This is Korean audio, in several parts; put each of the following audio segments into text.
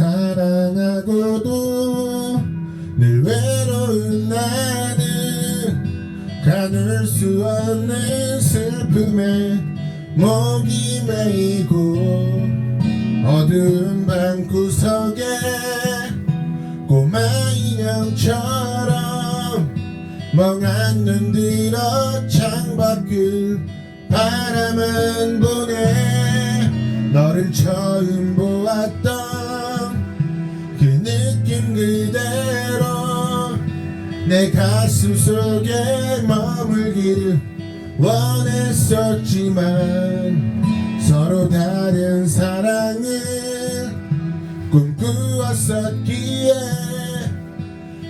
사랑하고도 늘 외로운 나는 가눌 수 없는 슬픔에 목이 메이고 어두운 방 구석에 꼬마 인형처럼 멍한 눈 들어 창밖을 바라만 보네. 너를 처음 보았던 그 느낌 그대로 내 가슴 속에 머물기를 원했었지만 서로 다른 사랑을 꿈꾸었었기에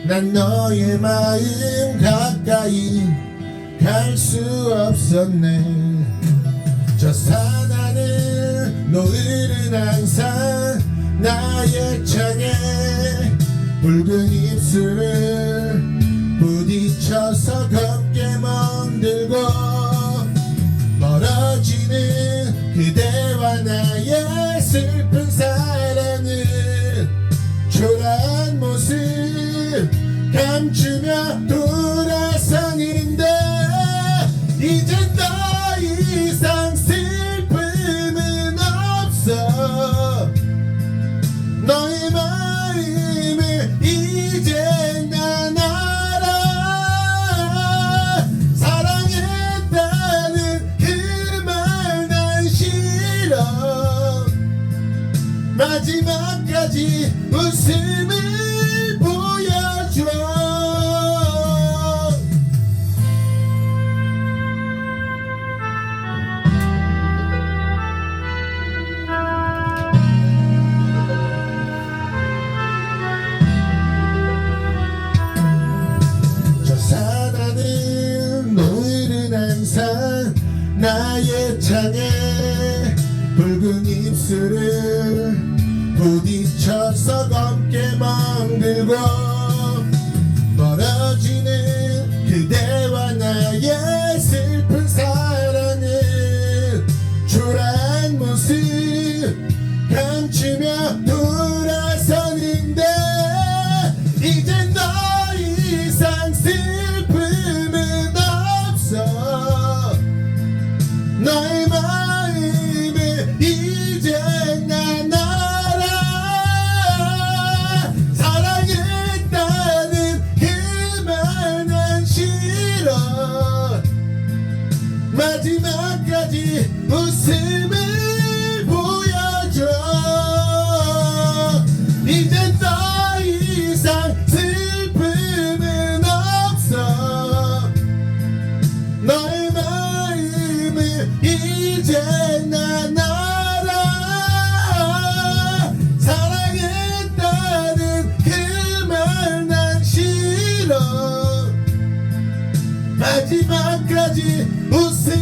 난 너의 마음 가까이 갈 수 없었네. 저 산하늘 노을은 항상 나의 창에 붉은 입술을 부딪혀서 검게 멍들고 멀어지는 그대와 나의 슬픈 사랑은 초라한 모습 감추며 돌 마지막까지 웃음을 보여줘 나의 창에 붉은 입술을 부딪혀서 멍들고 멀어지는 이런 마지막까지 웃음. Pede, não acredito, o seu